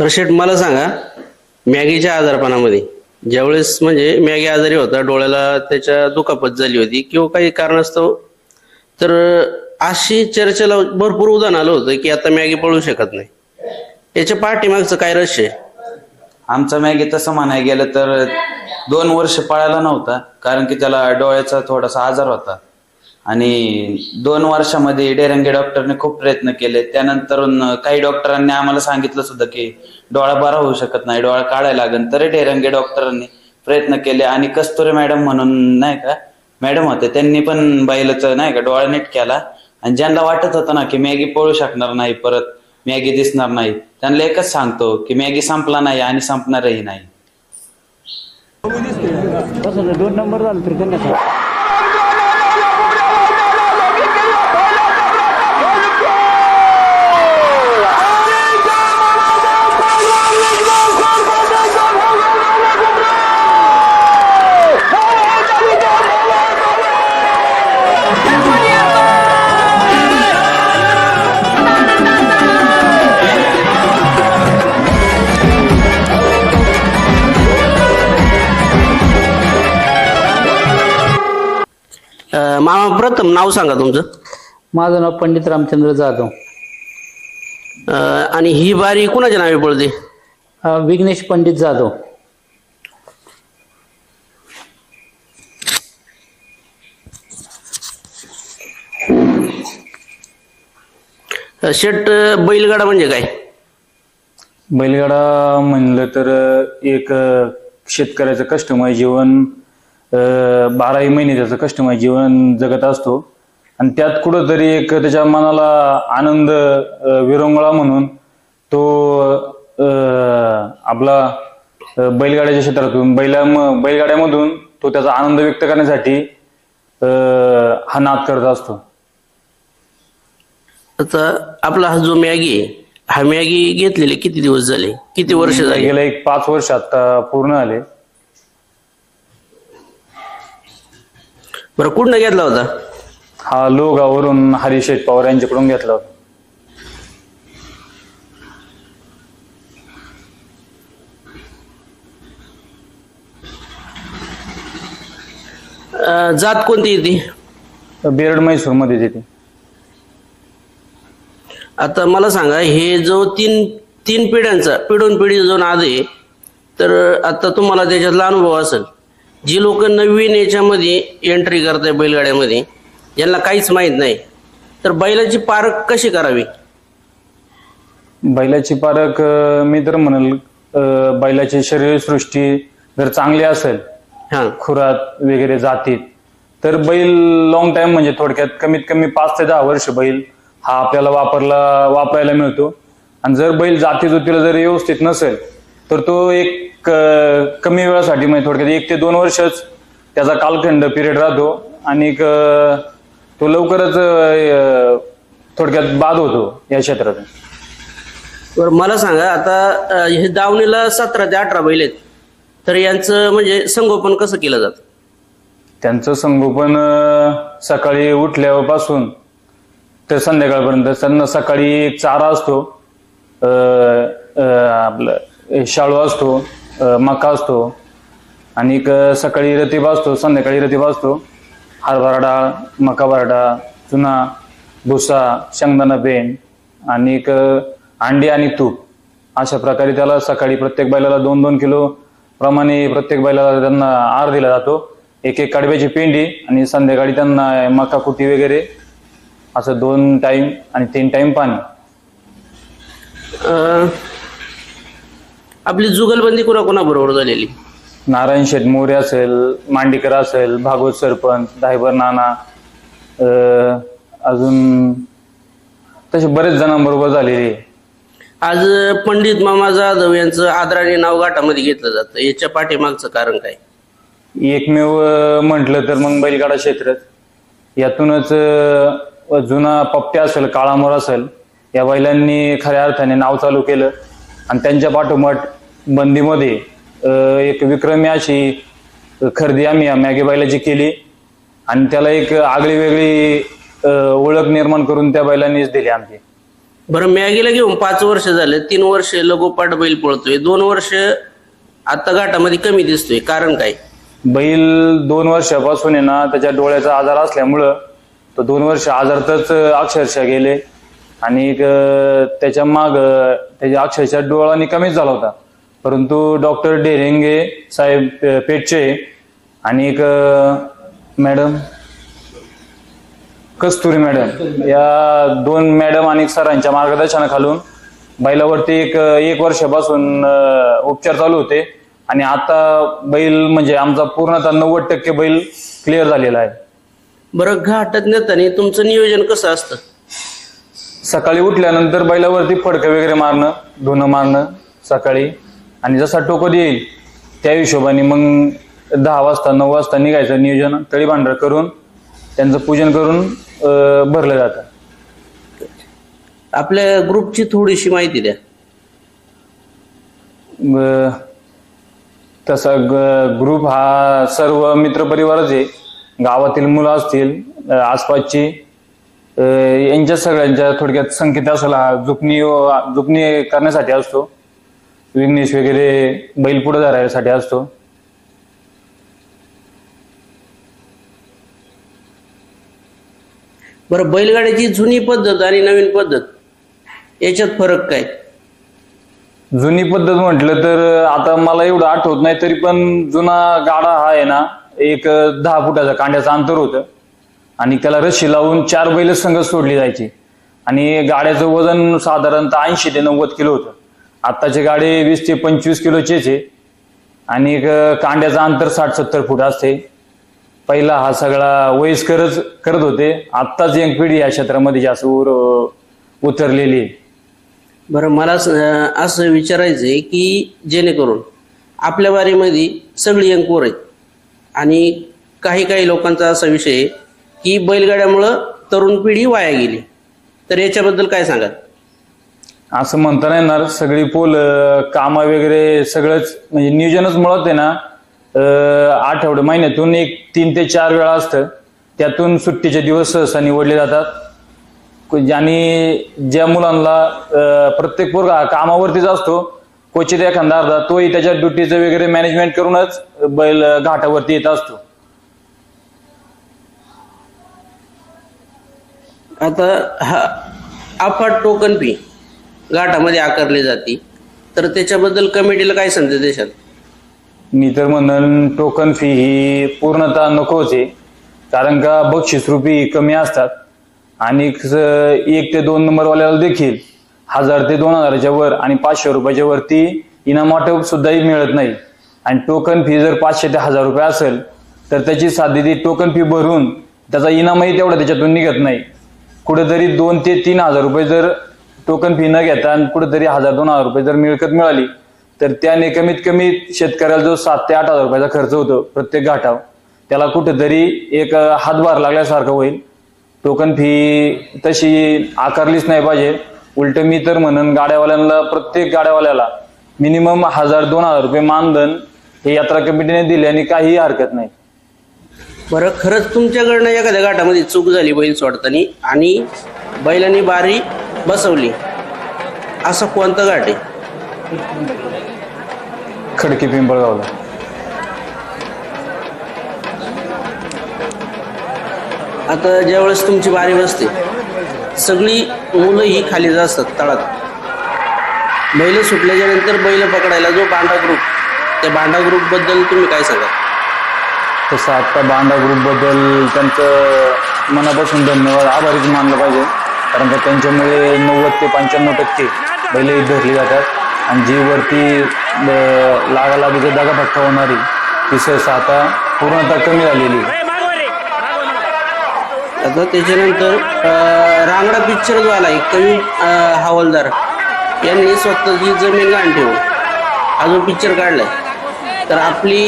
तर शेठ मला सांगा मॅगीच्या आजारपणामध्ये. ज्यावेळेस म्हणजे मॅगी आजारी होता डोळ्याला त्याच्या दुखापत झाली होती किंवा काही कारणास्तव तर अशी चर्चेला भरपूर उदाहरण आलं होतं की आता मॅगी पळू शकत नाही. याच्या पाठीमागचं काय रहस्य आहे? आमचा मॅगी तसं म्हणायला गेलं तर दोन वर्ष पळायला नव्हता कारण की त्याला डोळ्याचा थोडासा आजार होता. आणि दोन वर्षामध्ये डेरंगे डॉक्टरने खूप प्रयत्न केले. त्यानंतर काही डॉक्टरांनी आम्हाला सांगितलं सुद्धा की डोळा बरा होऊ शकत नाही डोळा काढायला लागेल. तरी डेरंगे डॉक्टरांनी प्रयत्न केले आणि कस्तुरी मॅडम म्हणून नाही का मॅडम होते त्यांनी पण बैलाचं नाही का डोळा नीट केला. आणि ज्यांना वाटत होतं ना की मॅगी पळू शकणार नाही परत मॅगी दिसणार नाही त्यांना एकच सांगतो की मॅगी संपला नाही आणि संपणारही नाही. दोन नंबर झालं अं, मामा प्रथम नाव सांगा तुमचं. माझं नाव पंडित रामचंद्र जाधव. अं, आणि ही बारी कुणाच्या नावे पडते? अं, विघ्नेश पंडित जाधव. अं, अं, बैलगाडा म्हणजे काय? बैलगाडा म्हणलं तर एक शेतकऱ्याचं कष्टमय जीवन बाराही महिने त्याचं कष्टमय जीवन जगत असतो. आणि त्यात कुठंतरी एक त्याच्या मनाला आनंद विरंगुळा म्हणून तो आपला बैलगाड्याच्या क्षेत्रातून बैला बैलगाड्यामधून तो त्याचा आनंद व्यक्त करण्यासाठी हा नाद करत असतो. आता आपला हा जो मॅगी आहे हा मॅगी घेतलेले किती दिवस झाले? किती वर्ष झाली? गेल्या एक पाच वर्ष आता पूर्ण आले. बरं कुठनं घेतला होता? हा लोगावरून हरिशेठ पवार यांच्याकडून घेतला होता. अं, जात कोणती येते बेरड म्हैसूरमध्ये तिथे आता मला सांगा हे जो तीन तीन पिढ्यांचा पिढून पिढी जो नाद आहे तर आता तुम्हाला त्याच्यातला अनुभव असेल. जी लोक नवीन याच्यामध्ये एंट्री करताय बैलगाड्यामध्ये ज्यांना काहीच माहीत नाही. तर बैलाची पारख कशी करावी? बैलाची पारख अं, मी तर म्हणेल अं, बैलाची शरीरसृष्टी जर चांगली असेल हां. खुरात वगैरे जातीत तर बैल लॉंग टाइम म्हणजे थोडक्यात कमीत कमी पाच ते दहा वर्ष बैल हा आपल्याला वापरला वापरायला मिळतो. आणि जर बैल जाती जुतीला जर व्यवस्थित नसेल तर तो एक कमी वेळासाठी म्हणजे थोडक्यात एक ते दोन वर्षच त्याचा कालखंड पिरियड राहतो. आणि तो लवकरच थोडक्यात बाद होतो या क्षेत्रातून बरं मला सांगा आता हे दावणीला सतरा ते अठरा बैल आहेत. तर यांचं म्हणजे संगोपन कसं केलं जातं? त्यांचं संगोपन सकाळी उठल्यापासून तर संध्याकाळपर्यंत. त्यांना सकाळी चारा असतो. आपलं शाळू असतो मका असतो आणि एक सकाळी रतीब असतो संध्याकाळी रतीब असतो हरभरा डाळ मका बराडा चुना भुसा शेंगदाणा पेंड आणि एक अंडी आणि तूप. अशा प्रकारे त्याला सकाळी प्रत्येक बैलाला दोन दोन किलो प्रमाणे प्रत्येक बैलाला त्यांना आहार दिला जातो. एक एक कडब्याची पेंडी आणि संध्याकाळी त्यांना मका कुटी वगैरे असं दोन टाइम आणि तीन टाइम पाणी. आपली जुगलबंदी कुणा कुणा बरोबर झालेली? नारायण शेठ मोरे असेल मांडीकर असेल भागवत सरपंच दायबर नाना अं, अजून तसे बरेच जणांबरोबर झालेले आहे. आज पंडित मामा जाधव यांचं आदराने नाव घाटामध्ये घेतलं जातं. याच्या पाठीमागचं कारण काय? एकमेव म्हटलं तर मग बैलगाडा क्षेत्र. यातूनच अं, जुना पप्प्या असेल काळामोर असेल या बैलांनी खऱ्या अर्थाने नाव चालू केलं. आणि त्यांच्या पाठोपाठ बंदीमध्ये एक विक्रमी अशी खरेदी आम्ही या मॅगी बैलाची केली. आणि त्याला एक आगळी वेगळी ओळख निर्माण करून त्या बैलांनीच दिली आमची. बरं मॅगीला घेऊन पाच वर्ष झाले तीन वर्ष लगोपाठ बैल पळतोय. दोन वर्ष आता घाटामध्ये कमी दिसतोय. कारण काय? बैल दोन वर्षापासून आहे ना त्याच्या डोळ्याचा आजार असल्यामुळं तो दोन वर्ष आजारातच अक्षरशः गेले. आणि त्याच्या माग त्याच्या अक्षरशः डोळा कमीच झाला होता. परंतु डॉक्टर डेरेंगे साहेब पेटचे आणि एक मॅडम कस्तुरी मॅडम या दोन मॅडम आणि सरांच्या मार्गदर्शनाखालून बैलावरती एक एक वर्षापासून उपचार चालू होते. आणि आता बैल म्हणजे आमचा पूर्णतः नव्वद टक्के बैल क्लिअर झालेला आहे. बरं घाटात नेताना तुमचं नियोजन कसं असतं? सकाळी उठल्यानंतर बैलावरती फडकं वगैरे मारणं धुणं मारणं सकाळी. आणि जसा टोकत येईल त्या हिशोबाने मग दहा वाजता नऊ वाजता निघायचं नियोजन तळी भांडर करून त्यांचं पूजन करून अं, भरलं जातं. आपल्या ग्रुपची थोडीशी माहिती द्या. ग- तसा ग- ग्रुप हा सर्व मित्रपरिवारच आहे. गावातील मुलं असतील अ, आसपासची अ, यांच्या सगळ्यांच्या थोडक्यात संकेत असला हा जुकणी व- जुकणी करण्यासाठी असतो. विघ्नेश वगैरे बैल पुढे धरायसाठी असतो. बरं बैलगाड्याची जुनी पद्धत आणि नवीन पद्धत याच्यात फरक काय? जुनी पद्धत म्हटलं तर आता मला एवढं आठवत नाही तरी पण जुना गाडा हा आहे ना एक दहा फुटाचा कांड्याचं अंतर होतं. आणि त्याला रशी लावून चार बैल संघ सोडली जायची. आणि गाड्याचं वजन साधारणतः ऐंशी ते नव्वद किलो होतं. आत्ताचे गाडे वीस ते पंचवीस किलोचेच आहे. आणि एक कांड्याचं अंतर साठ सत्तर फूट असते. पहिला हा सगळा वयस्करच करत होते. आत्ताच यंग पिढी या क्षेत्रामध्ये जास्त उर उतरलेली आहे. बरं मला असं विचारायचं आहे की जेणेकरून आपल्या बारीमध्ये सगळी अंकुर आहेत. आणि काही काही लोकांचा असा विषय आहे की बैलगाड्यामुळं तरुण पिढी वाया गेली. तर याच्याबद्दल काय सांगाल? असं म्हणता नाही येणार सगळी पोल काम वगैरे सगळंच म्हणजे नियोजनच मुळात आहे ना आठवडे महिन्यातून एक तीन ते चार वेळा असतं. त्यातून सुट्टीचे दिवस सहसा निवडले जातात. आणि ज्या मुलांना प्रत्येक पोरगा कामावरतीच असतो क्वचित एखादा अर्धा तोही त्याच्या ड्युटीचं वगैरे मॅनेजमेंट करूनच बैल घाटावरती येत असतो. आता हा अफाट टोकन फी घाटामध्ये आकारली जाते. तर त्याच्याबद्दल कमिटीला काय संदेश देशाल मी तर म्हणन टोकन फी ही पूर्णतः नकोच आहे. कारण का बक्षीस रुपी कमी असतात. आणि एक ते दोन नंबरवाल्याला देखील हजार ते दोन हजाराच्या वर आणि पाचशे रुपयाच्या वरती इनाम वाटप सुद्धाही मिळत नाही. आणि टोकन फी जर पाचशे ते हजार रुपये असेल तर त्याची साधी ती टोकन फी भरून त्याचा इनामही तेवढा त्याच्यातून निघत नाही. कुठेतरी दोन ते तीन हजार रुपये जर टोकन फी न घेता आणि कुठेतरी हजार दोन हजार रुपये जर मिळकत मिळाली तर त्याने कमीत कमी शेतकऱ्याला जो सात ते आठ हजार रुपयाचा खर्च होतो प्रत्येक घाटावर त्याला कुठेतरी एक हातभार लागल्यासारखं होईल. टोकन फी तशी आकारलीच नाही पाहिजे. उलट मी तर म्हणन गाड्यावाल्यांना प्रत्येक गाड्यावाल्याला मिनिमम हजार दोन हजार रुपये मानधन हे यात्रा कमिटीने दिले आणि काहीही हरकत नाही. बरं खरंच तुमच्याकडनं एखाद्या घाटामध्ये चूक झाली बैल सोडताना आणि बैलांनी बारी बसवली असा कोणता घाट आहे? खडकी पिंपळगावला. आता ज्यावेळेस तुमची बारी बसते सगळी मुलं ही खाली असतात तळात. बैल सुटल्याच्या नंतर बैल पकडायला जो बांडा ग्रुप त्या बांडा ग्रुपबद्दल तुम्ही काय सांगा तसं आत्ता बांडा ग्रुपबद्दल त्यांचं मनापासून धन्यवाद आभारीच मानलं पाहिजे. कारण का त्यांच्यामुळे नव्वद ते पंच्याण्णव टक्के बैल धरली जातात. आणि जी वरती अं, लागालागीचं दगाफटका होणारी ती सहसा आता पूर्णतः कमी झालेली आहे. आता त्याच्यानंतर रांगडा पिक्चर जो आलाय कवी हवालदार यांनी स्वतःची जमीन गहाण ठेवून हा जो पिक्चर काढलाय. तर आपली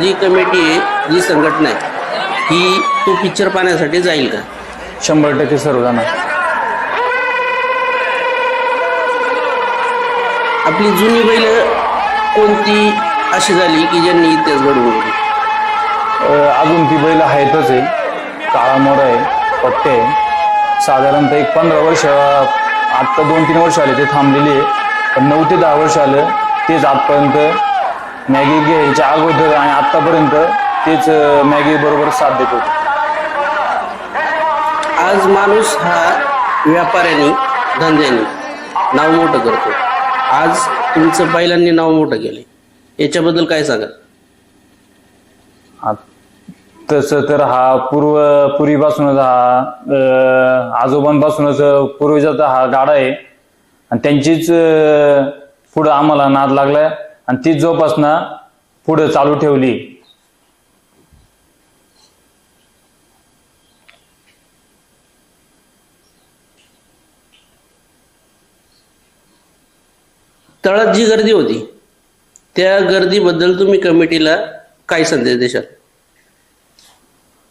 जी कमिटी आहे जी संघटना आहे ही तो पिक्चर पाहण्यासाठी जाईल का? शंभर टक्के सर्वजण आपली जुनी बैल कोणती अशी झाली की ज्यांनी इतिहास घडवून अजून ती बैल आहेतच आहे. काळा मोर आहे पट्टे आहे. साधारणतः एक पंधरा वर्ष आत्ता दोन तीन वर्ष आले ते थांबलेले आहे. पण नऊ ते दहा वर्ष आलं तेच आजपर्यंत मॅगी घ्यायच्या अगोदर आणि आत्तापर्यंत तेच मॅगी बरोबर साथ देत होते. आज माणूस हा व्यापाऱ्यांनी धंद्यानी नाव मोठं करतो. आज तुमचं बैलांनी नाव मोठं केलं. याच्याबद्दल काय सांगा तसं तर हा पूर्व पूर्वीपासूनच हा आजोबांपासूनच पूर्वीचा हा गाडा आहे. आणि त्यांचीच पुढं आम्हाला नाद लागलाय. आणि तीच जोपासना पुढं चालू ठेवली. तळात जी गर्दी होती त्या गर्दीबद्दल तुम्ही कमिटीला काय संदेश देशाल?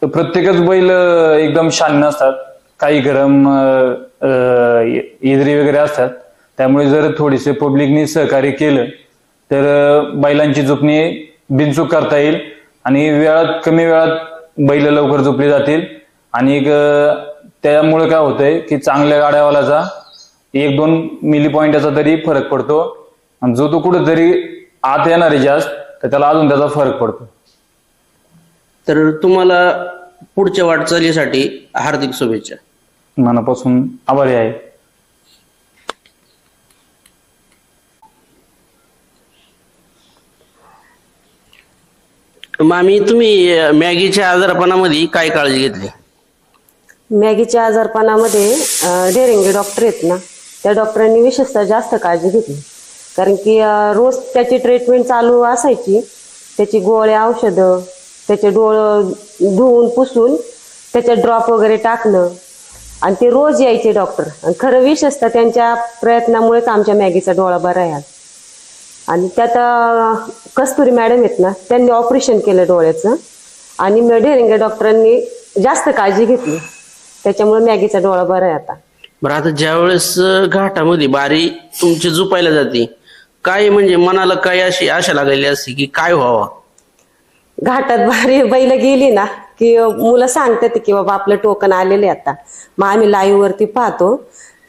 तर प्रत्येकच बैल एकदम शान नसतात काही गरम इजरी वगैरे असतात. त्यामुळे जर थोडीसे पब्लिकनी सहकार्य केलं तर बैलांची झोपणी बिनचूक करता येईल आणि वेळात कमी वेळात बैल लवकर झोपली जातील. आणि त्यामुळे काय होतंय की चांगल्या गाड्यावाल्याचा एक दोन मिली पॉईंटाचा तरी फरक पडतो. आणि जो तो कुठेतरी आत येणार आहे जास्त तर त्याला अजून त्याचा फरक पडतो. तर तुम्हाला पुढच्या वाटचालीसाठी हार्दिक शुभेच्छा. मनापासून आभारी आहे. मामी तुम्ही मॅगीच्या आजारपणामध्ये काय काळजी घेतली? मॅगीच्या आजारपणामध्ये डेरेंगे डॉक्टर आहेत ना त्या डॉक्टरांनी विशेषतः जास्त काळजी घेतली. कारण की रोज त्याची ट्रीटमेंट चालू असायची. त्याची गोळ्या औषधं त्याचे डोळं धुवून पुसून त्याचे ड्रॉप वगैरे टाकणं आणि ते रोज यायचे डॉक्टर. आणि खरं विशेषतः त्यांच्या प्रयत्नामुळेच आमच्या मॅगीचा डोळा बरा आहे आज. आणि त्यात कस्तुरी मॅडम आहेत ना त्यांनी ऑपरेशन केलं डोळ्याचं. आणि ढेरेंगे डॉक्टरांनी जास्त काळजी घेतली. त्याच्यामुळे मॅगीचा डोळा बरा आहे आता. बरं आता ज्यावेळेस घाटामध्ये बारी तुमची झुपायला जाते काय म्हणजे मनाला काय अशी आशा लागलेली असते की काय व्हावं? घाटात भारी बैल गेली ना की मुलं सांगतात की बाबा आपलं टोकन आलेले आता. मग आम्ही लाईव्ह वरती पाहतो.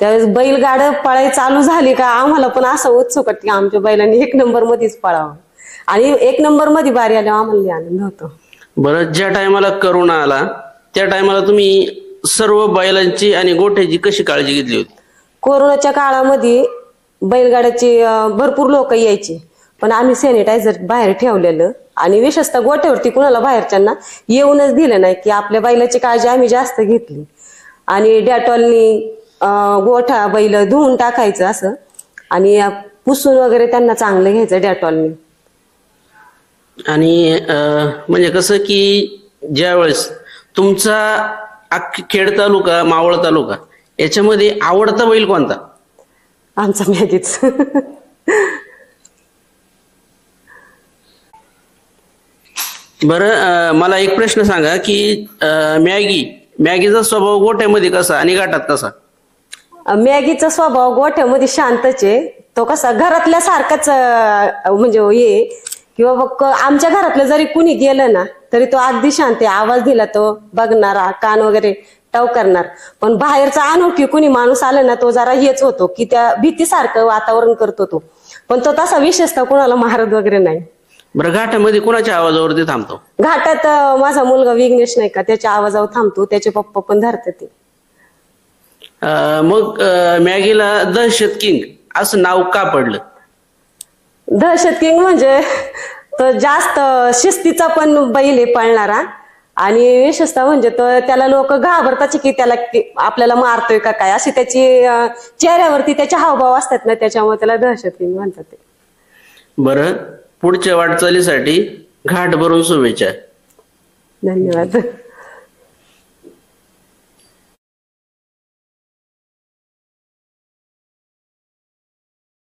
त्यावेळेस बैलगाड पळाई चालू झाली का आम्हाला पण असं उत्सुक वाटतं की आमच्या बैलांनी एक नंबर मध्येच पळावं. आणि एक नंबरमध्ये बारी आल्यावर आम्हाला आनंद होतो. बरं ज्या टायमाला करोना आला त्या टायमाला तुम्ही सर्व बैलांची आणि गोठ्याची कशी काळजी घेतली होती? कोरोनाच्या काळामध्ये बैलगाड्याची अं, भरपूर लोक यायची. पण आम्ही सॅनिटायझर बाहेर ठेवलेलं आणि विशेषतः गोठ्यावरती कुणाला बाहेरच्यांना येऊनच दिलं नाही की आपल्या बैलाची काळजी आम्ही जास्त घेतली. आणि डॅटॉलनी गोठा बैल धुवून टाकायचं असं. आणि पुसून वगैरे त्यांना चांगलं घ्यायचं डॅटॉलनी. आणि म्हणजे कसं की ज्यावेळेस तुमचा खेड तालुका मावळ तालुका याच्यामध्ये आवडता बैल कोणता? आमचा मॅगीच. बरं मला एक प्रश्न सांगा की मॅगी मॅगीचा स्वभाव गोठ्यामध्ये कसा आणि घाटात कसा? मॅगीचा स्वभाव गोठ्यामध्ये शांतच आहे. तो कसा घरातल्या सारखाच म्हणजे ये किंवा मग आमच्या घरातलं जरी कुणी गेलं ना तरी तो अगदी शांत आहे. आवाज दिला तो बघणार कान वगैरे टव करणार. पण बाहेरचा अनोळखी कुणी माणूस आला ना तो जरा हेच होतो की त्या भीतीसारखं वातावरण करतो तो. पण तो तसा विशेषतः कुणाला मारत वगैरे नाही. बरं घाटामध्ये कोणाच्या आवाजावरती थांबतो? घाटात माझा मुलगा विघ्नेश नाही का त्याच्या आवाजावर थांबतो त्याचे पप्पा पण धरतात ते. मग मॅगीला दहशत किंग असं नाव का पडलं? दहशत किंग म्हणजे तो जास्त शिस्तीचा पण बैल आहे पळणारा. आणि विशेषतः म्हणजे तो त्याला लोक घाबरतात की त्याला की आपल्याला मारतोय का काय? अशी त्याची अं, चेहऱ्यावरती त्याचे हावभाव असतात ना त्याच्यामुळे त्याला दहशत किंग म्हणतात ते. बरं. पुढच्या वाटचालीसाठी घाट भरून शुभेच्छा. धन्यवाद.